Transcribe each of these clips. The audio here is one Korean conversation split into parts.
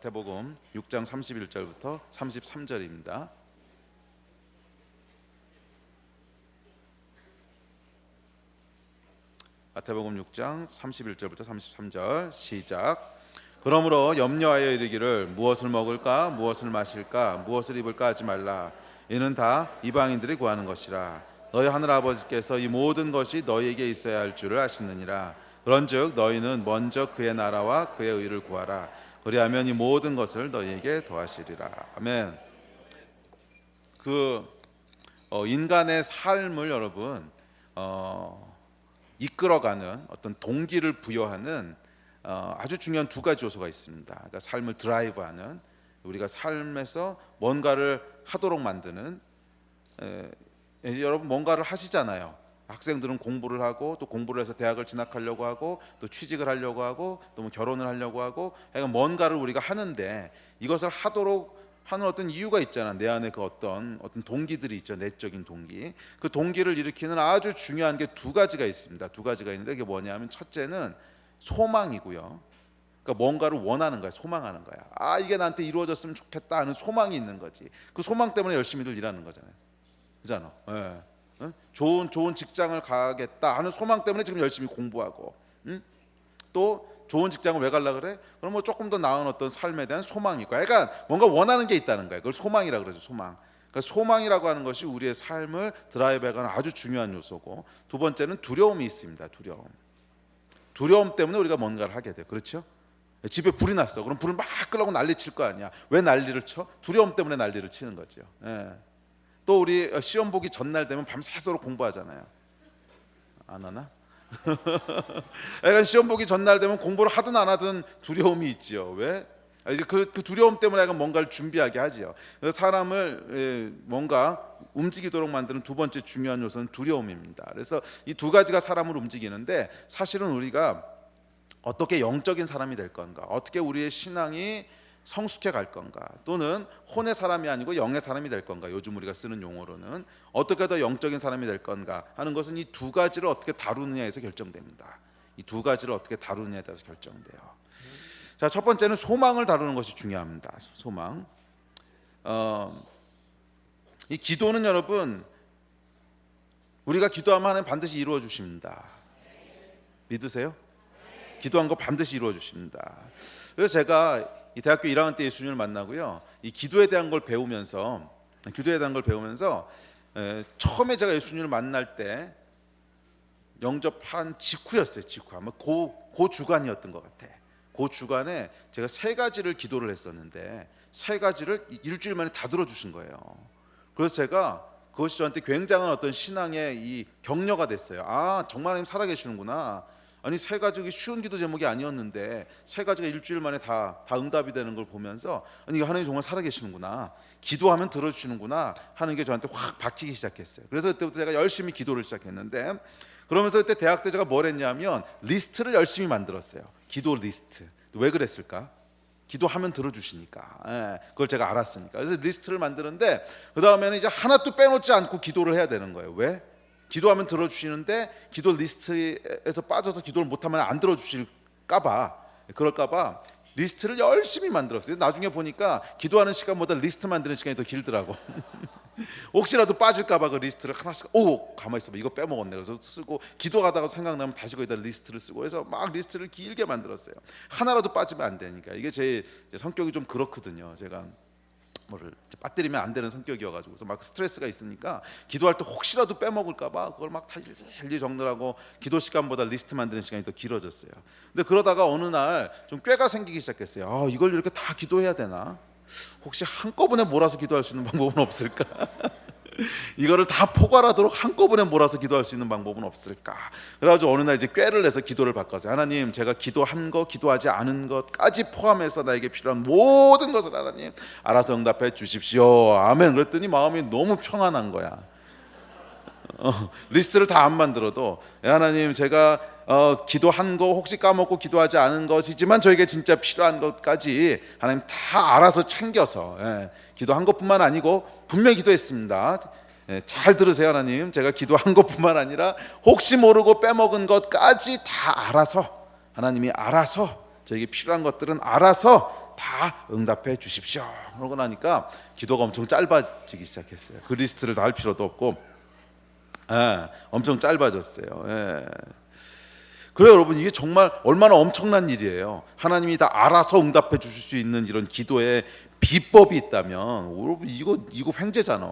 마태복음 6장 31절부터 33절입니다. 마태복음 6장 31절부터 33절 시작. 그러므로 염려하여 이르기를 무엇을 먹을까 무엇을 마실까 무엇을 입을까 하지 말라 이는 다 이방인들이 구하는 것이라 너희 하늘 아버지께서 이 모든 것이 너희에게 있어야 할 줄을 아시느니라 그런즉 너희는 먼저 그의 나라와 그의 의를 구하라 그리하면 이 모든 것을 너희에게 더하시리라 아멘 그 어, 인간의 삶을 여러분 어, 이끌어가는 어떤 동기를 부여하는 어, 아주 중요한 두 가지 요소가 있습니다. 그러니까 삶을 드라이브하는 우리가 삶에서 뭔가를 하도록 만드는 에, 여러분 뭔가를 하시잖아요. 학생들은 공부를 하고 또 공부를 해서 대학을 진학하려고 하고 또 취직을 하려고 하고 또 뭐 결혼을 하려고 하고 그러니까 뭔가를 우리가 하는데 이것을 하도록 하는 어떤 이유가 있잖아. 내 안에 그 어떤 어떤 동기들이 있죠. 내적인 동기. 그 동기를 일으키는 아주 중요한 게 두 가지가 있습니다. 두 가지가 있는데 그게 뭐냐면 첫째는 소망이고요. 그러니까 뭔가를 원하는 거야, 소망하는 거야. 아 이게 나한테 이루어졌으면 좋겠다 하는 소망이 있는 거지. 그 소망 때문에 열심히들 일하는 거잖아요. 그잖아. 예. 응? 좋은 좋은 직장을 가겠다 하는 소망 때문에 지금 열심히 공부하고, 응? 또 좋은 직장을 왜 갈라 그래? 그럼 뭐 조금 더 나은 어떤 삶에 대한 소망이 있고, 그러니까 뭔가 원하는 게 있다는 거야. 그걸 소망이라 그러죠, 소망. 그러니까 소망이라고 하는 것이 우리의 삶을 드라이브해가는 아주 중요한 요소고, 두 번째는 두려움이 있습니다. 두려움. 두려움 때문에 우리가 뭔가를 하게 돼요. 그렇죠? 집에 불이 났어. 그럼 불을 막 끄려고 난리 칠 거 아니야. 왜 난리를 쳐? 두려움 때문에 난리를 치는 거죠. 예. 또 우리 시험 보기 전날 되면 밤새도록 공부하잖아요. 안 하나? 약간 시험 보기 전날 되면 공부를 하든 안 하든 두려움이 있지요. 왜? 아, 이제 그, 그 두려움 때문에 약간 뭔가를 준비하게 하지요. 사람을 예, 뭔가 움직이도록 만드는 두 번째 중요한 요소는 두려움입니다. 그래서 이 두 가지가 사람을 움직이는데 사실은 우리가 어떻게 영적인 사람이 될 건가, 어떻게 우리의 신앙이 성숙해 갈 건가, 또는 혼의 사람이 아니고 영의 사람이 될 건가, 요즘 우리가 쓰는 용어로는 어떻게 더 영적인 사람이 될 건가 하는 것은 이 두 가지를 어떻게 다루느냐에서 결정됩니다. 이 두 가지를 어떻게 다루느냐에 따라서 결정돼요. 자, 첫 번째는 소망을 다루는 것이 중요합니다. 소망. 어, 이 기도는 여러분 우리가 기도하면 하나님 반드시 이루어 주십니다. 믿으세요? 기도한 거 반드시 이루어 주십니다. 그래서 제가 이 대학교 1학년 때 예수님을 만나고요. 이 기도에 대한 걸 배우면서 기도에 대한 걸 배우면서 에, 처음에 제가 예수님을 만날 때 영접한 직후였어요. 직후 아마 고, 고 주간이었던 것 같아. 그 주간에 제가 세 가지를 기도를 했었는데 세 가지를 일주일 만에 다 들어주신 거예요. 그래서 제가 그것이 저한테 굉장한 어떤 신앙의 이 격려가 됐어요. 아 정말 하나님 살아계시는구나. 아니 세 가지가 쉬운 기도 제목이 아니었는데 세 가지가 일주일 만에 다, 다 응답이 되는 걸 보면서 아니 하나님 정말 살아계시는구나. 기도하면 들어주시는구나 하는 게 저한테 확 박히기 시작했어요. 그래서 그때부터 제가 열심히 기도를 시작했는데 그러면서 그때 대학 때 제가 뭘 했냐면 리스트를 열심히 만들었어요. 기도 리스트. 왜 그랬을까? 기도하면 들어주시니까. 예, 그걸 제가 알았으니까. 그래서 리스트를 만드는데 그 다음에는 이제 하나도 빼놓지 않고 기도를 해야 되는 거예요. 왜? 기도하면 들어주시는데 기도 리스트에서 빠져서 기도를 못하면 안 들어주실까봐 그럴까봐 리스트를 열심히 만들었어요. 나중에 보니까 기도하는 시간보다 리스트 만드는 시간이 더 길더라고. 혹시라도 빠질까봐 그 리스트를 하나씩 오 가만 있어봐. 이거 빼먹었네. 그래서 쓰고 기도하다가 생각나면 다시 거기다 리스트를 쓰고 해서 막 리스트를 길게 만들었어요. 하나라도 빠지면 안 되니까. 이게 제 성격이 좀 그렇거든요. 제가 뭐를 빠뜨리면 안 되는 성격이어가지고 그래서 막 스트레스가 있으니까 기도할 때 혹시라도 빼먹을까봐 그걸 막다 일일이 정리하고 기도 시간보다 리스트 만드는 시간이 더 길어졌어요. 근데 그러다가 어느 날 좀 꾀가 생기기 시작했어요. 아 이걸 이렇게 다 기도해야 되나? 혹시 한꺼번에 몰아서 기도할 수 있는 방법은 없을까? 이거를 다 포괄하도록 한꺼번에 몰아서 기도할 수 있는 방법은 없을까? 그래가지고 어느 날 이제 꾀를 내서 기도를 바꿨어요. 하나님, 제가 기도한 거, 기도하지 않은 것까지 포함해서 나에게 필요한 모든 것을 하나님 알아서 응답해 주십시오. 아멘. 그랬더니 마음이 너무 평안한 거야. 어, 리스트를 다 안 만들어도 하나님 제가 어, 기도한 거 혹시 까먹고 기도하지 않은 것이지만 저에게 진짜 필요한 것까지 하나님 다 알아서 챙겨서 예, 기도한 것뿐만 아니고 분명히 기도했습니다. 예, 잘 들으세요 하나님 제가 기도한 것뿐만 아니라 혹시 모르고 빼먹은 것까지 다 알아서 하나님이 알아서 저에게 필요한 것들은 알아서 다 응답해 주십시오. 그러고 나니까 기도가 엄청 짧아지기 시작했어요. 그 리스트를 다 할 필요도 없고, 예, 엄청 짧아졌어요. 예. 그래요, 여러분 이게 정말 얼마나 엄청난 일이에요. 하나님이 다 알아서 응답해 주실 수 있는 이런 기도의 비법이 있다면, 여러분 이거 이거 횡재잖아.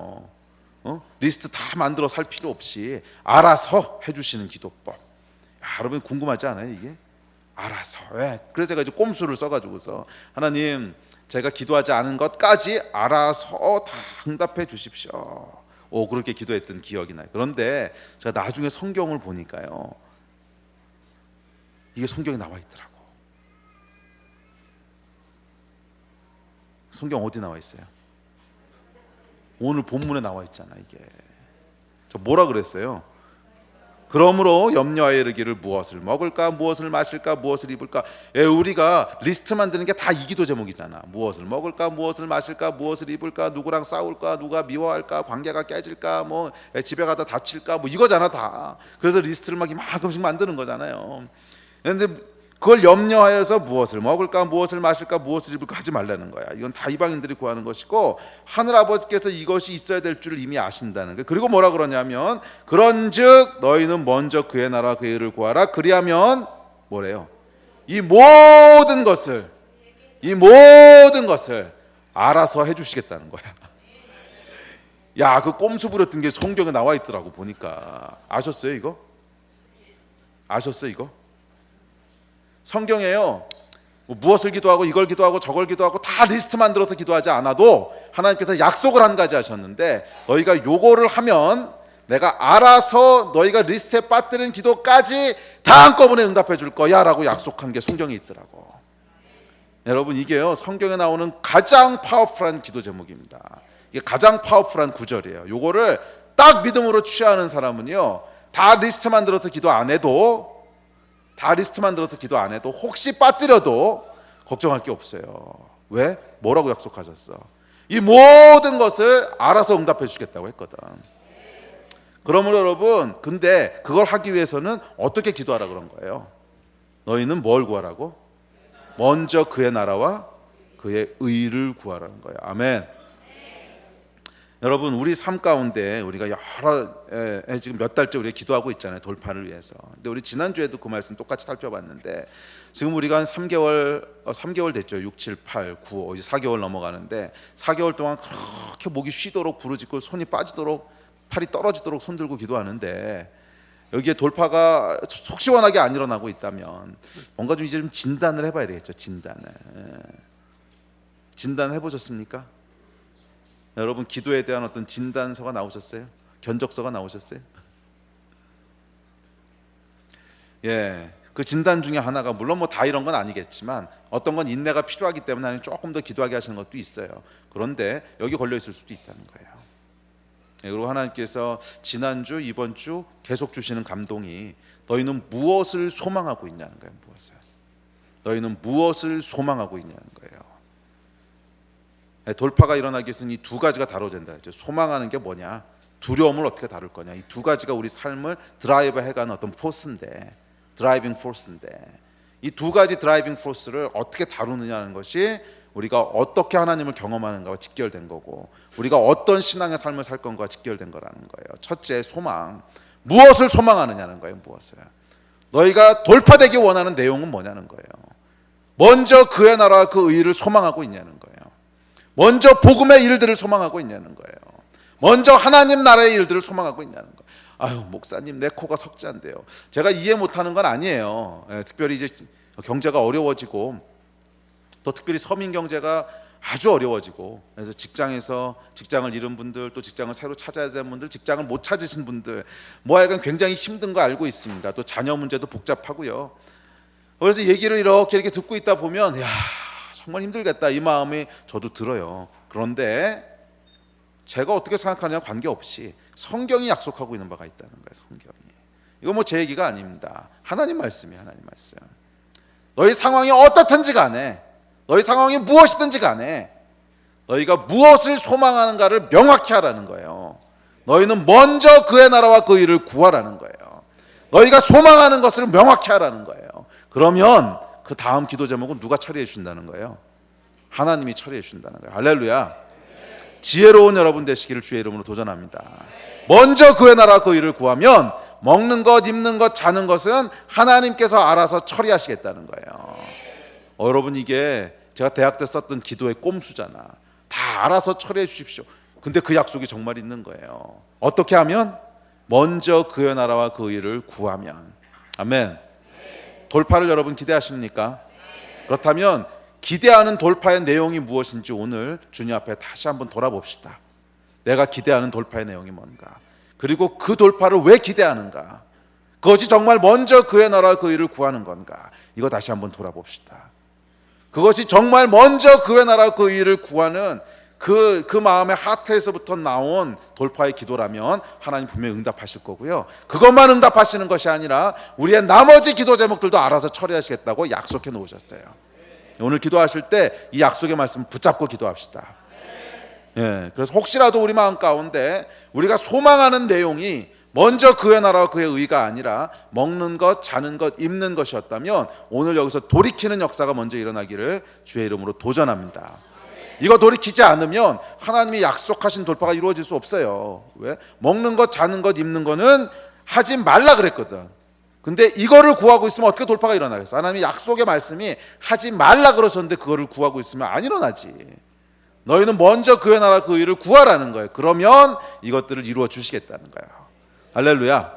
어? 리스트 다 만들어 살 필요 없이 알아서 해주시는 기도법. 야, 여러분 궁금하지 않아요 이게? 알아서. 왜? 그래서 제가 이제 꼼수를 써가지고서 하나님 제가 기도하지 않은 것까지 알아서 다 응답해 주십시오. 오 그렇게 기도했던 기억이 나요. 그런데 제가 나중에 성경을 보니까요. 이게 성경에 나와 있더라고. 성경 어디 나와 있어요? 오늘 본문에 나와 있잖아 이게. 저 뭐라 그랬어요? 그러므로 염려하여 이르기를 무엇을 먹을까? 무엇을 마실까? 무엇을 입을까? 예, 우리가 리스트 만드는 게 다 이 기도 제목이잖아. 무엇을 먹을까? 무엇을 마실까? 무엇을 입을까? 누구랑 싸울까? 누가 미워할까? 관계가 깨질까? 뭐 예, 집에 가다 다칠까? 뭐 이거잖아 다. 그래서 리스트를 막 이만큼씩 만드는 거잖아요. 그런데 그걸 염려하여서 무엇을 먹을까 무엇을 마실까 무엇을 입을까 하지 말라는 거야. 이건 다 이방인들이 구하는 것이고 하늘 아버지께서 이것이 있어야 될 줄을 이미 아신다는 거예요 그리고 뭐라 그러냐면 그런즉 너희는 먼저 그의 나라 그의 일을 구하라. 그리하면 뭐래요? 이 모든 것을 이 모든 것을 알아서 해 주시겠다는 거야. 야 그 꼼수 부렸던 게 성경에 나와 있더라고 보니까. 아셨어요 이거? 아셨어요 이거 성경에요. 뭐 무엇을 기도하고 이걸 기도하고 저걸 기도하고 다 리스트 만들어서 기도하지 않아도 하나님께서 약속을 한 가지 하셨는데 너희가 요거를 하면 내가 알아서 너희가 리스트에 빠뜨린 기도까지 다 한꺼번에 응답해 줄 거야라고 약속한 게 성경에 있더라고. 여러분 이게요 성경에 나오는 가장 파워풀한 기도 제목입니다. 이게 가장 파워풀한 구절이에요. 요거를 딱 믿음으로 취하는 사람은요 다 리스트 만들어서 기도 안 해도 다 리스트 만 들어서 기도 안 해도 혹시 빠뜨려도 걱정할 게 없어요. 왜? 뭐라고 약속하셨어? 이 모든 것을 알아서 응답해 주겠다고 했거든. 그러므로 여러분, 근데 그걸 하기 위해서는 어떻게 기도하라 그런 거예요? 너희는 뭘 구하라고? 먼저 그의 나라와 그의 의를 구하라는 거예요. 아멘. 여러분 우리 삶 가운데 우리가 여러 에, 에, 지금 몇 달째 우리가 기도하고 있잖아요 돌파를 위해서. 근데 우리 지난 주에도 그 말씀 똑같이 살펴봤는데 지금 우리가 한 3개월 어, 3개월 됐죠. 6, 7, 8, 9, 이제 4개월 넘어가는데 4개월 동안 그렇게 목이 쉬도록 부르짖고 손이 빠지도록 팔이 떨어지도록 손 들고 기도하는데 여기에 돌파가 속 시원하게 안 일어나고 있다면 뭔가 좀 이제 좀 진단을 해봐야 되겠죠. 진단을. 예. 진단 해보셨습니까? 여러분 기도에 대한 어떤 진단서가 나오셨어요? 견적서가 나오셨어요? 예, 그 진단 중에 하나가 물론 뭐 다 이런 건 아니겠지만 어떤 건 인내가 필요하기 때문에 하나님 조금 더 기도하게 하시는 것도 있어요. 그런데 여기 걸려 있을 수도 있다는 거예요. 예, 그리고 하나님께서 지난주 이번 주 계속 주시는 감동이 너희는 무엇을 소망하고 있냐는 거예요. 무엇을? 너희는 무엇을 소망하고 있냐는 거예요. 예, 돌파가 일어나기 위해서는 이 두 가지가 다뤄진다. 소망하는 게 뭐냐? 두려움을 어떻게 다룰 거냐? 이 두 가지가 우리 삶을 드라이브 해가는 어떤 포스인데, 드라이빙 포스인데, 이 두 가지 드라이빙 포스를 어떻게 다루느냐는 것이 우리가 어떻게 하나님을 경험하는가와 직결된 거고, 우리가 어떤 신앙의 삶을 살 건가와 직결된 거라는 거예요. 첫째, 소망. 무엇을 소망하느냐는 거예요. 무엇을? 너희가 돌파되기 원하는 내용은 뭐냐는 거예요. 먼저 그의 나라와 그 의를 소망하고 있냐는 거예요. 먼저 복음의 일들을 소망하고 있냐는 거예요. 먼저 하나님 나라의 일들을 소망하고 있냐는 거예요. 아유 목사님 내 코가 석자인데요. 제가 이해 못하는 건 아니에요. 예, 특별히 이제 경제가 어려워지고 또 특별히 서민 경제가 아주 어려워지고 그래서 직장에서 직장을 잃은 분들 또 직장을 새로 찾아야 되는 분들 직장을 못 찾으신 분들 뭐 하여간 굉장히 힘든 거 알고 있습니다. 또 자녀 문제도 복잡하고요. 그래서 얘기를 이렇게 이렇게 듣고 있다 보면 야 정말 힘들겠다 이 마음이 저도 들어요. 그런데 제가 어떻게 생각하느냐 관계없이 성경이 약속하고 있는 바가 있다는 거예요. 성경이. 이거 뭐 제 얘기가 아닙니다. 하나님 말씀이 하나님 말씀. 너희 상황이 어떻든지 간에 너희 상황이 무엇이든지 간에 너희가 무엇을 소망하는가를 명확히 하라는 거예요. 너희는 먼저 그의 나라와 그 일을 구하라는 거예요. 너희가 소망하는 것을 명확히 하라는 거예요. 그러면 그 다음 기도 제목은 누가 처리해 준다는 거예요? 하나님이 처리해 주신다는 거예요. 할렐루야. 지혜로운 여러분 되시기를 주의 이름으로 도전합니다. 먼저 그의 나라 그 일을 구하면 먹는 것, 입는 것, 자는 것은 하나님께서 알아서 처리하시겠다는 거예요. 어, 여러분 이게 제가 대학 때 썼던 기도의 꼼수잖아. 다 알아서 처리해 주십시오. 근데 그 약속이 정말 있는 거예요. 어떻게 하면 먼저 그의 나라와 그 일을 구하면 아멘. 돌파를 여러분 기대하십니까? 그렇다면 기대하는 돌파의 내용이 무엇인지 오늘 주님 앞에 다시 한번 돌아봅시다. 내가 기대하는 돌파의 내용이 뭔가? 그리고 그 돌파를 왜 기대하는가? 그것이 정말 먼저 그의 나라 그 일을 구하는 건가? 이거 다시 한번 돌아봅시다. 그것이 정말 먼저 그의 나라 그 일을 구하는 그, 그 마음의 하트에서부터 나온 돌파의 기도라면 하나님 분명히 응답하실 거고요. 그것만 응답하시는 것이 아니라 우리의 나머지 기도 제목들도 알아서 처리하시겠다고 약속해 놓으셨어요. 오늘 기도하실 때 이 약속의 말씀 붙잡고 기도합시다. 예, 그래서 혹시라도 우리 마음 가운데 우리가 소망하는 내용이 먼저 그의 나라와 그의 의가 아니라 먹는 것, 자는 것, 입는 것이었다면 오늘 여기서 돌이키는 역사가 먼저 일어나기를 주의 이름으로 도전합니다. 이거 돌이키지 않으면 하나님이 약속하신 돌파가 이루어질 수 없어요. 왜? 먹는 것, 자는 것, 입는 거는 하지 말라 그랬거든. 근데 이거를 구하고 있으면 어떻게 돌파가 일어나겠어? 하나님이 약속의 말씀이 하지 말라 그러셨는데 그거를 구하고 있으면 안 일어나지. 너희는 먼저 그의 나라 그 일을 구하라는 거예요. 그러면 이것들을 이루어 주시겠다는 거예요. 할렐루야.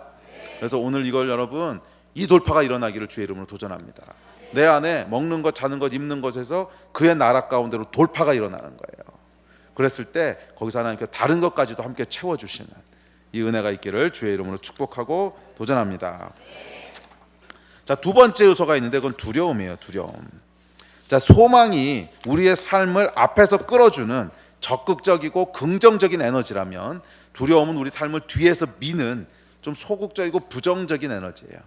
그래서 오늘 이걸 여러분 이 돌파가 일어나기를 주의 이름으로 도전합니다. 내 안에 먹는 것, 자는 것, 입는 것에서 그의 나라 가운데로 돌파가 일어나는 거예요. 그랬을 때 거기서 하나님께 다른 것까지도 함께 채워 주시는 이 은혜가 있기를 주의 이름으로 축복하고 도전합니다. 자, 두 번째 요소가 있는데 그건 두려움이에요. 두려움. 자, 소망이 우리의 삶을 앞에서 끌어주는 적극적이고 긍정적인 에너지라면 두려움은 우리 삶을 뒤에서 미는 좀 소극적이고 부정적인 에너지예요.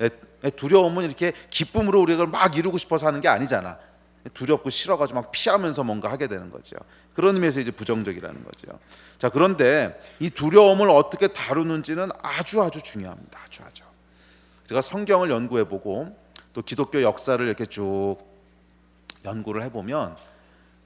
예, 예, 두려움은 이렇게 기쁨으로 우리가 막 이루고 싶어서 하는 게 아니잖아. 두렵고 싫어가지고 막 피하면서 뭔가 하게 되는 거죠. 그런 의미에서 이제 부정적이라는 거죠. 자, 그런데 이 두려움을 어떻게 다루는지는 아주 아주 중요합니다. 아주 아주. 제가 성경을 연구해 보고 또 기독교 역사를 이렇게 쭉 연구를 해 보면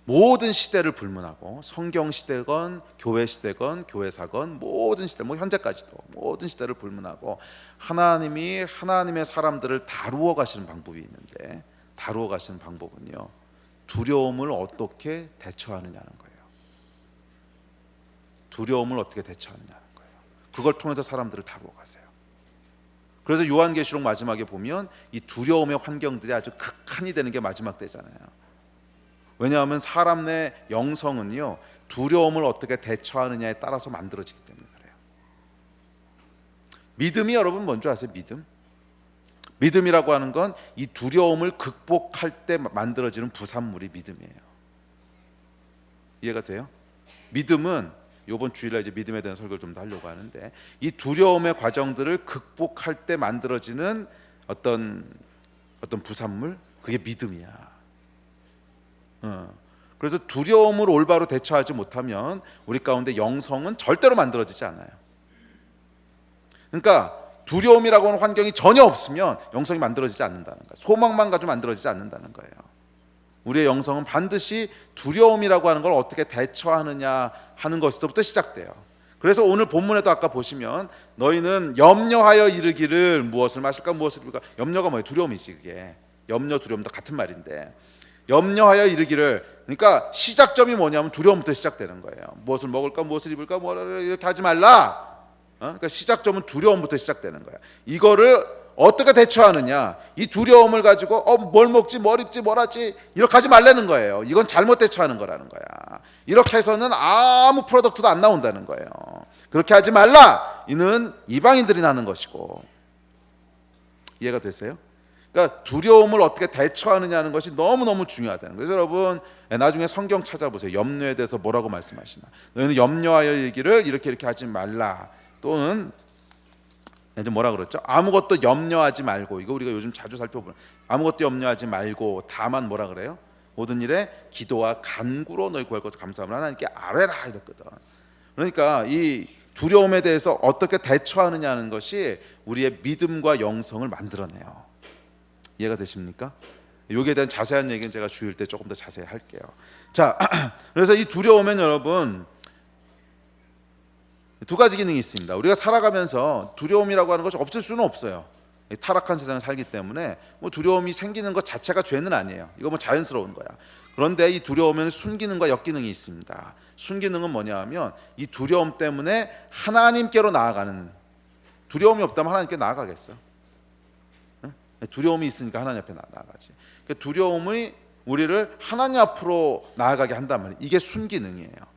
모든 시대를 불문하고 성경 시대건 교회 시대건 교회사건 모든 시대 뭐 현재까지도 모든 시대를 불문하고 하나님이 하나님의 사람들을 다루어 가시는 방법이 있는데 다루어 가시는 방법은요 두려움을 어떻게 대처하느냐는 거예요. 두려움을 어떻게 대처하느냐는 거예요. 그걸 통해서 사람들을 다루어 가세요. 그래서 요한계시록 마지막에 보면 이 두려움의 환경들이 아주 극한이 되는 게 마지막 때잖아요. 왜냐하면 사람 내 영성은요 두려움을 어떻게 대처하느냐에 따라서 만들어지기 때문에 그래요. 믿음이 여러분 뭔지 아세요? 믿음? 믿음이라고 하는 건 이 두려움을 극복할 때 만들어지는 부산물이 믿음이에요. 이해가 돼요? 믿음은 이번 주일날 이제 믿음에 대한 설교를 좀 더 하려고 하는데 이 두려움의 과정들을 극복할 때 만들어지는 어떤 어떤 부산물 그게 믿음이야. 어. 그래서 두려움을 올바로 대처하지 못하면 우리 가운데 영성은 절대로 만들어지지 않아요. 그러니까 두려움이라고 하는 환경이 전혀 없으면 영성이 만들어지지 않는다는 거예요. 소망만 가지고 만들어지지 않는다는 거예요. 우리의 영성은 반드시 두려움이라고 하는 걸 어떻게 대처하느냐 하는 것부터 시작돼요. 그래서 오늘 본문에도 아까 보시면 너희는 염려하여 이르기를 무엇을 마실까 무엇을 입을까 염려가 뭐예요? 두려움이지 그게 염려 두려움도 같은 말인데 염려하여 이르기를 그러니까 시작점이 뭐냐면 두려움부터 시작되는 거예요. 무엇을 먹을까 무엇을 입을까 뭐 이렇게 하지 말라. 어? 그러니까 시작점은 두려움부터 시작되는 거야. 이거를 어떻게 대처하느냐? 이 두려움을 가지고 어 뭘 먹지, 뭘 입지, 뭘 하지 이렇게 하지 말라는 거예요. 이건 잘못 대처하는 거라는 거야. 이렇게 해서는 아무 프로덕트도 안 나온다는 거예요. 그렇게 하지 말라. 이는 이방인들이 나는 것이고 이해가 됐어요? 그러니까 두려움을 어떻게 대처하느냐는 것이 너무 너무 중요하다는. 그래서 여러분 나중에 성경 찾아보세요. 염려에 대해서 뭐라고 말씀하시나? 너희는 염려하여 얘기를 이렇게 이렇게 하지 말라. 또는 이제 뭐라 그랬죠? 아무것도 염려하지 말고 이거 우리가 요즘 자주 살펴보는 아무것도 염려하지 말고 다만 뭐라 그래요? 모든 일에 기도와 간구로 너희 구할 것을 감사함을 하나님께 아뢰라 이랬거든. 그러니까 이 두려움에 대해서 어떻게 대처하느냐는 것이 우리의 믿음과 영성을 만들어내요. 이해가 되십니까? 여기에 대한 자세한 얘기는 제가 주일 때 조금 더 자세히 할게요. 자, 그래서 이 두려움은 여러분 두 가지 기능이 있습니다. 우리가 살아가면서 두려움이라고 하는 것이 없을 수는 없어요. 이 타락한 세상을 살기 때문에 뭐 두려움이 생기는 것 자체가 죄는 아니에요. 이거 뭐 자연스러운 거야. 그런데 이 두려움에는 순기능과 역기능이 있습니다. 순기능은 뭐냐 하면 이 두려움 때문에 하나님께로 나아가는 두려움이 없다면 하나님께 나아가겠어. 응? 두려움이 있으니까 하나님 앞에 나- 나아가지. 그 두려움이 우리를 하나님 앞으로 나아가게 한단 말이에요. 이게 순기능이에요.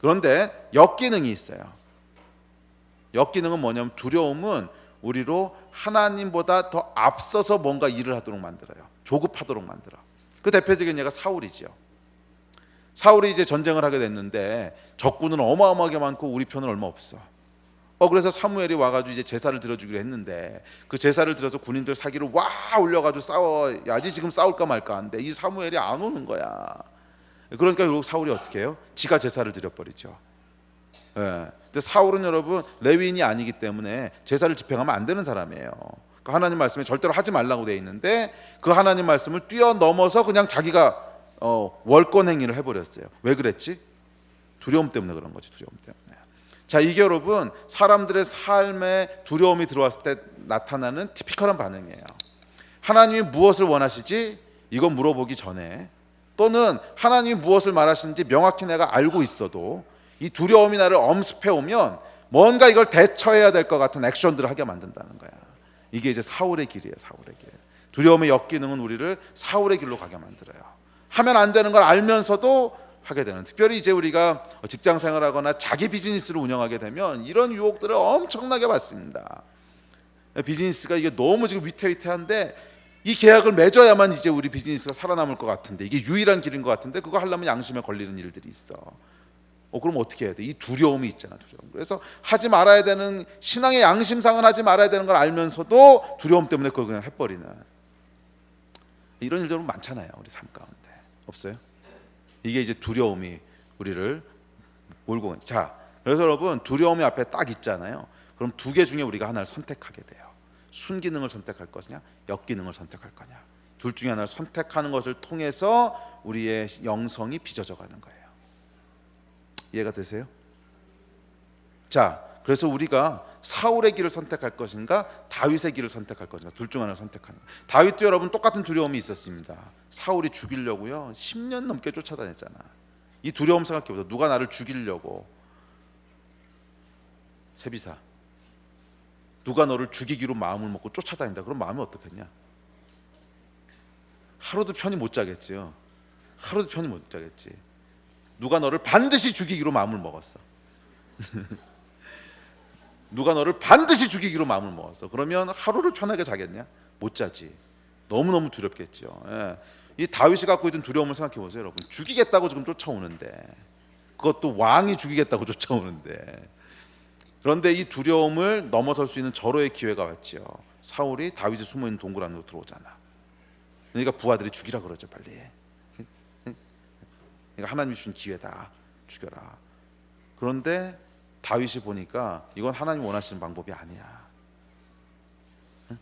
그런데 역기능이 있어요. 역기능은 뭐냐면 두려움은 우리로 하나님보다 더 앞서서 뭔가 일을 하도록 만들어요. 조급하도록 만들어. 그 대표적인 예가 사울이지요. 사울이 이제 전쟁을 하게 됐는데 적군은 어마어마하게 많고 우리 편은 얼마 없어. 어 그래서 사무엘이 와가지고 이제 제사를 드려주기로 했는데 그 제사를 드려서 군인들 사기를 와 올려가지고 싸워야지 지금 싸울까 말까 하는데 이 사무엘이 안 오는 거야. 그러니까 결국 사울이 어떻게 해요? 지가 제사를 드려버리죠. 예. 근데 사울은 여러분 레위인이 아니기 때문에 제사를 집행하면 안 되는 사람이에요. 그 하나님 말씀에 절대로 하지 말라고 돼 있는데 그 하나님 말씀을 뛰어넘어서 그냥 자기가 어, 월권 행위를 해버렸어요. 왜 그랬지? 두려움 때문에 그런 거지. 두려움 때문에. 자 이게 여러분 사람들의 삶에 두려움이 들어왔을 때 나타나는 티피컬한 반응이에요. 하나님이 무엇을 원하시지? 이거 물어보기 전에 또는 하나님이 무엇을 말하시는지 명확히 내가 알고 있어도 이 두려움이 나를 엄습해 오면 뭔가 이걸 대처해야 될 것 같은 액션들을 하게 만든다는 거야. 이게 이제 사울의 길이에요. 사울의 길. 두려움의 역기능은 우리를 사울의 길로 가게 만들어요. 하면 안 되는 걸 알면서도 하게 되는. 특별히 이제 우리가 직장 생활하거나 자기 비즈니스를 운영하게 되면 이런 유혹들을 엄청나게 받습니다. 비즈니스가 이게 너무 지금 위태위태한데 이 계약을 맺어야만 이제 우리 비즈니스가 살아남을 것 같은데 이게 유일한 길인 것 같은데 그거 하려면 양심에 걸리는 일들이 있어. 어 그럼 어떻게 해야 돼? 이 두려움이 있잖아, 두려움. 그래서 하지 말아야 되는 신앙의 양심상은 하지 말아야 되는 걸 알면서도 두려움 때문에 그걸 그냥 해버리는 이런 일들 많잖아요, 우리 삶 가운데 없어요? 이게 이제 두려움이 우리를 몰고 가. 자, 그래서 여러분 두려움이 앞에 딱 있잖아요. 그럼 두 개 중에 우리가 하나를 선택하게 돼요. 순기능을 선택할 것이냐, 역기능을 선택할 거냐. 둘 중에 하나를 선택하는 것을 통해서 우리의 영성이 빚어져 가는 거예요. 이해가 되세요? 자, 그래서 우리가 사울의 길을 선택할 것인가, 다윗의 길을 선택할 것인가, 둘 중 하나를 선택하는. 다윗도 여러분 똑같은 두려움이 있었습니다. 사울이 죽이려고요, 10년 넘게 쫓아다녔잖아. 이 두려움 생각해보세요. 누가 나를 죽이려고? 세비사. 누가 너를 죽이기로 마음을 먹고 쫓아다닌다. 그럼 마음이 어떻겠냐? 하루도 편히 못 자겠지요. 하루도 편히 못 자겠지. 누가 너를 반드시 죽이기로 마음을 먹었어. 누가 너를 반드시 죽이기로 마음을 먹었어. 그러면 하루를 편하게 자겠냐? 못 자지. 너무 너무 두렵겠죠. 예. 이 다윗이 갖고 있던 두려움을 생각해 보세요, 여러분. 죽이겠다고 지금 쫓아오는데, 그것도 왕이 죽이겠다고 쫓아오는데. 그런데 이 두려움을 넘어설 수 있는 절호의 기회가 왔지요. 사울이 다윗이 숨어 있는 동굴 안으로 들어오잖아. 그러니까 부하들이 죽이라 그러죠, 빨리. 그러니까 하나님이 주신 기회다. 죽여라. 그런데 다윗이 보니까 이건 하나님 원하시는 방법이 아니야. 응?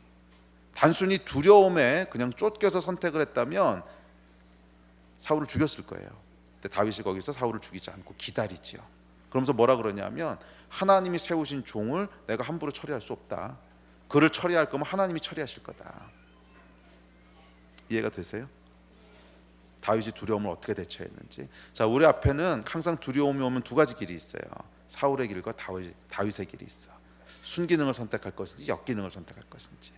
단순히 두려움에 그냥 쫓겨서 선택을 했다면 사울을 죽였을 거예요. 근데 다윗이 거기서 사울을 죽이지 않고 기다리지요. 그러면서 뭐라 그러냐면 하나님이 세우신 종을 내가 함부로 처리할 수 없다. 그를 처리할 거면 하나님이 처리하실 거다. 이해가 되세요? 다윗이 두려움을 어떻게 대처했는지. 자, 우리 앞에는 항상 두려움이 오면 두 가지 길이 있어요. 사울의 길과 다윗, 다윗의 길이 있어. 순기능을 선택할 것인지 역기능을 선택할 것인지.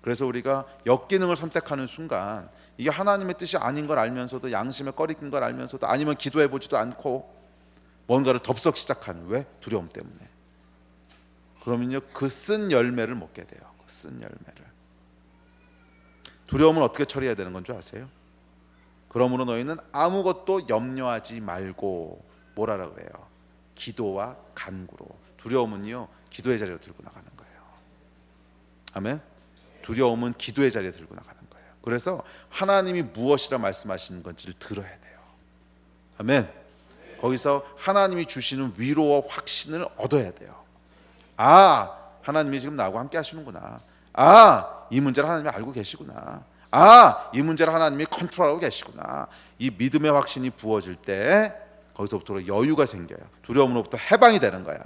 그래서 우리가 역기능을 선택하는 순간 이게 하나님의 뜻이 아닌 걸 알면서도 양심에 꺼리낀 걸 알면서도 아니면 기도해 보지도 않고 뭔가를 덥석 시작하는 왜 두려움 때문에. 그러면요 그 쓴 열매를 먹게 돼요. 그 쓴 열매를. 두려움은 어떻게 처리해야 되는 건 줄 아세요? 그러므로 너희는 아무것도 염려하지 말고 뭐라라 그래요? 기도와 간구로. 두려움은요 기도의 자리로 들고 나가는 거예요. 아멘. 두려움은 기도의 자리에 들고 나가는 거예요. 그래서 하나님이 무엇이라 말씀하시는 건지를 들어야 돼요. 아멘. 거기서 하나님이 주시는 위로와 확신을 얻어야 돼요. 아, 하나님이 지금 나하고 함께 하시는구나. 아, 이 문제를 하나님이 알고 계시구나. 아, 이 문제를 하나님이 컨트롤하고 계시구나. 이 믿음의 확신이 부어질 때 거기서부터 여유가 생겨요. 두려움으로부터 해방이 되는 거야.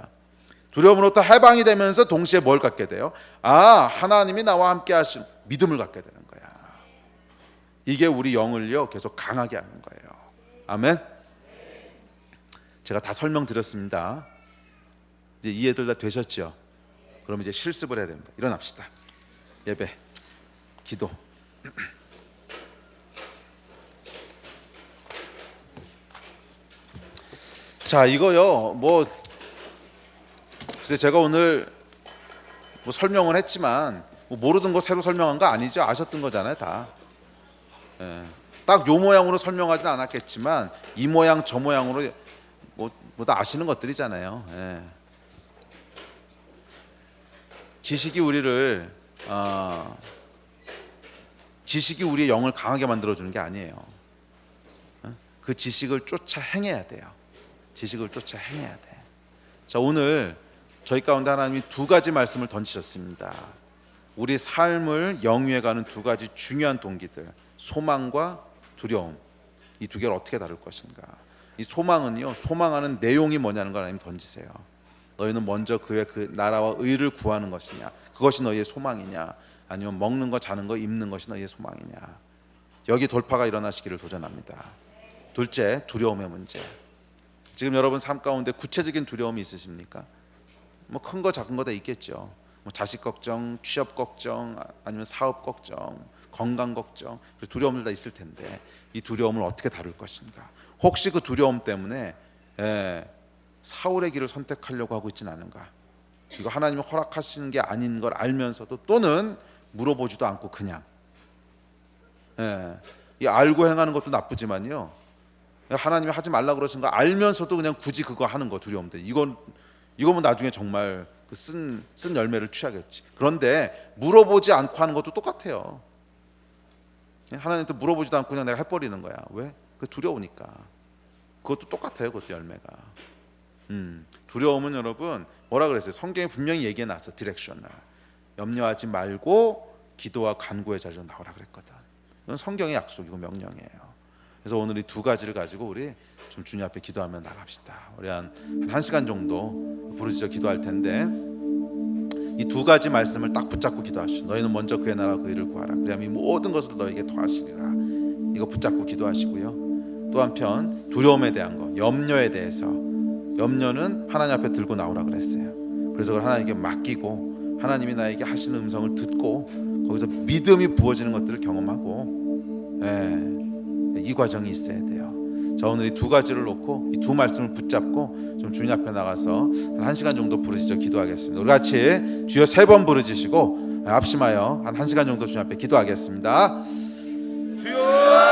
두려움으로부터 해방이 되면서 동시에 뭘 갖게 돼요? 아, 하나님이 나와 함께 하신 믿음을 갖게 되는 거야. 이게 우리 영을요 계속 강하게 하는 거예요. 아멘. 제가 다 설명드렸습니다. 이제 이해들 다 되셨죠? 그럼 이제 실습을 해야 됩니다. 일어납시다. 예배, 기도. 자 이거요 뭐 글쎄 제가 오늘 뭐 설명을 했지만 뭐 모르던 거 새로 설명한 거 아니죠 아셨던 거잖아요 다. 예. 딱요 모양으로 설명하진 않았겠지만 이 모양 저 모양으로 뭐다 아시는 것들이잖아요. 예. 지식이 우리를 어, 지식이 우리의 영을 강하게 만들어 주는 게 아니에요. 어? 그 지식을 쫓아 행해야 돼요. 지식을 쫓아 행해야 돼. 자 오늘 저희 가운데 하나님이 두 가지 말씀을 던지셨습니다. 우리 삶을 영위해 가는 두 가지 중요한 동기들, 소망과 두려움. 이 두 개를 어떻게 다룰 것인가? 이 소망은요, 소망하는 내용이 뭐냐는 걸 하나님 던지세요. 너희는 먼저 그의 그 나라와 의를 구하는 것이냐? 그것이 너희의 소망이냐? 아니면 먹는 거, 자는 거, 입는 것이 너희의 소망이냐? 여기 돌파가 일어나시기를 도전합니다. 둘째, 두려움의 문제. 지금 여러분 삶 가운데 구체적인 두려움이 있으십니까? 뭐 큰 거 작은 거 다 있겠죠. 뭐 자식 걱정, 취업 걱정, 아니면 사업 걱정, 건강 걱정, 두려움들 다 있을 텐데 이 두려움을 어떻게 다룰 것인가? 혹시 그 두려움 때문에 예, 사울의 길을 선택하려고 하고 있지는 않은가? 이거 하나님이 허락하시는 게 아닌 걸 알면서도 또는 물어보지도 않고 그냥 예, 이 알고 행하는 것도 나쁘지만요. 하나님이 하지 말라 그러신 거 알면서도 그냥 굳이 그거 하는 거 두려움들. 이건 이거면 나중에 정말 쓴, 쓴 열매를 취하겠지. 그런데 물어보지 않고 하는 것도 똑같아요. 하나님한테 물어보지도 않고 그냥 내가 해버리는 거야. 왜? 그 두려우니까. 그것도 똑같아요. 그것도 열매가. 음, 두려움은 여러분 뭐라 그랬어요? 성경에 분명히 얘기해 놨어. 디렉셔널. 염려하지 말고 기도와 간구의 자리로 나오라 그랬거든. 이건 성경의 약속이고 명령이에요. 그래서 오늘 이 두 가지를 가지고 우리 좀 주님 앞에 기도하며 나갑시다. 우리 한, 한 시간 정도 부르짖어 기도할 텐데 이 두 가지 말씀을 딱 붙잡고 기도하시오. 너희는 먼저 그의 나라 그 일을 구하라. 그리하면 이 모든 것을 너에게 더하시리라. 이거 붙잡고 기도하시고요. 또 한편 두려움에 대한 거, 염려에 대해서 염려는 하나님 앞에 들고 나오라 그랬어요. 그래서 그걸 하나님께 맡기고 하나님이 나에게 하시는 음성을 듣고 거기서 믿음이 부어지는 것들을 경험하고 예, 이 과정이 있어야 돼요. 자 오늘 이 두 가지를 놓고 이 두 말씀을 붙잡고 좀 주님 앞에 나가서 한, 한 시간 정도 부르짖어 기도하겠습니다. 우리 같이 주여 세 번 부르짖으시고 합심하여 한 한 시간 정도 주님 앞에 기도하겠습니다. 주여